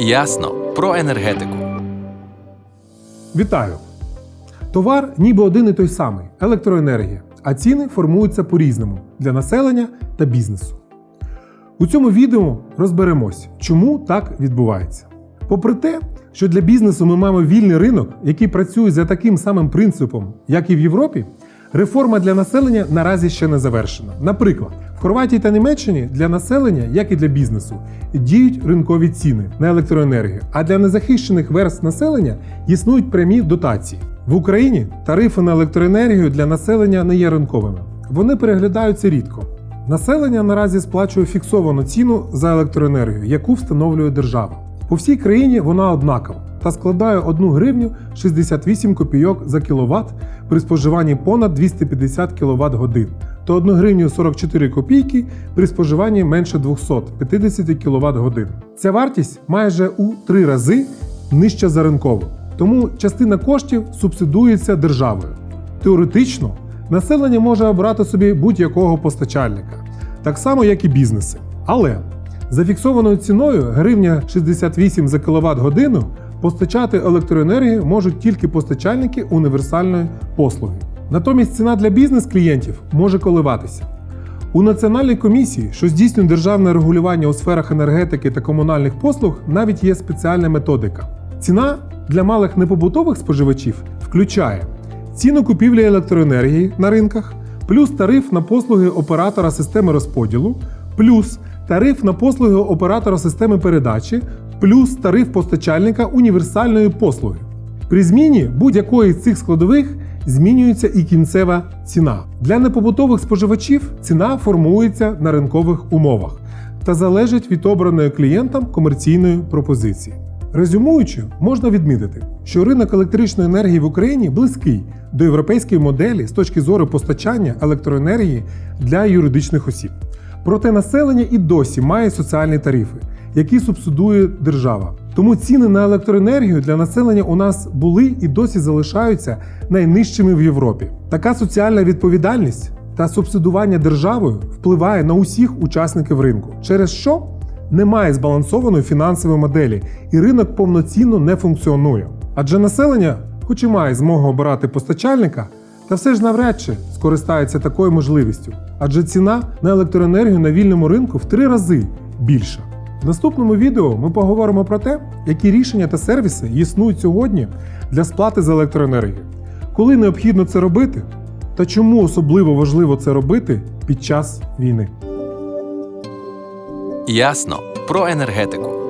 Ясно про енергетику. Вітаю! Товар ніби один і той самий електроенергія, а ціни формуються по-різному для населення та бізнесу. У цьому відео розберемось, чому так відбувається. Попри те, що для бізнесу ми маємо вільний ринок, який працює за таким самим принципом, як і в Європі, реформа для населення наразі ще не завершена. Наприклад, в Хорватії та Німеччині для населення, як і для бізнесу, діють ринкові ціни на електроенергію, а для незахищених верств населення існують прямі дотації. В Україні тарифи на електроенергію для населення не є ринковими. Вони переглядаються рідко. Населення наразі сплачує фіксовану ціну за електроенергію, яку встановлює держава. По всій країні вона однакова та складає 1 гривню 68 копійок за кіловат при споживанні понад 250 кВт годин та 1 гривню 44 копійки при споживанні менше 250 кВт годин. Ця вартість майже у три рази нижча за ринкову, тому частина коштів субсидується державою. Теоретично населення може обрати собі будь-якого постачальника, так само як і бізнеси. Але за фіксованою ціною гривня 68 за кВт годину постачати електроенергію можуть тільки постачальники універсальної послуги. Натомість ціна для бізнес-клієнтів може коливатися. У Національній комісії, що здійснює державне регулювання у сферах енергетики та комунальних послуг, навіть є спеціальна методика. Ціна для малих непобутових споживачів включає ціну купівлі електроенергії на ринках, плюс тариф на послуги оператора системи розподілу, плюс тариф на послуги оператора системи передачі, плюс тариф постачальника універсальної послуги. При зміні будь-якої з цих складових змінюється і кінцева ціна. Для непобутових споживачів ціна формується на ринкових умовах та залежить від обраної клієнтам комерційної пропозиції. Резюмуючи, можна відмітити, що ринок електричної енергії в Україні близький до європейської моделі з точки зору постачання електроенергії для юридичних осіб. Проте населення і досі має соціальні тарифи, які субсидує держава. Тому ціни на електроенергію для населення у нас були і досі залишаються найнижчими в Європі. Така соціальна відповідальність та субсидування державою впливає на усіх учасників ринку, через що немає збалансованої фінансової моделі, і ринок повноцінно не функціонує. Адже населення, хоч і має змогу обирати постачальника, та все ж навряд чи скористається такою можливістю, адже ціна на електроенергію на вільному ринку в три рази більша. В наступному відео ми поговоримо про те, які рішення та сервіси існують сьогодні для сплати за електроенергію, коли необхідно це робити, та чому особливо важливо це робити під час війни. Ясно про енергетику.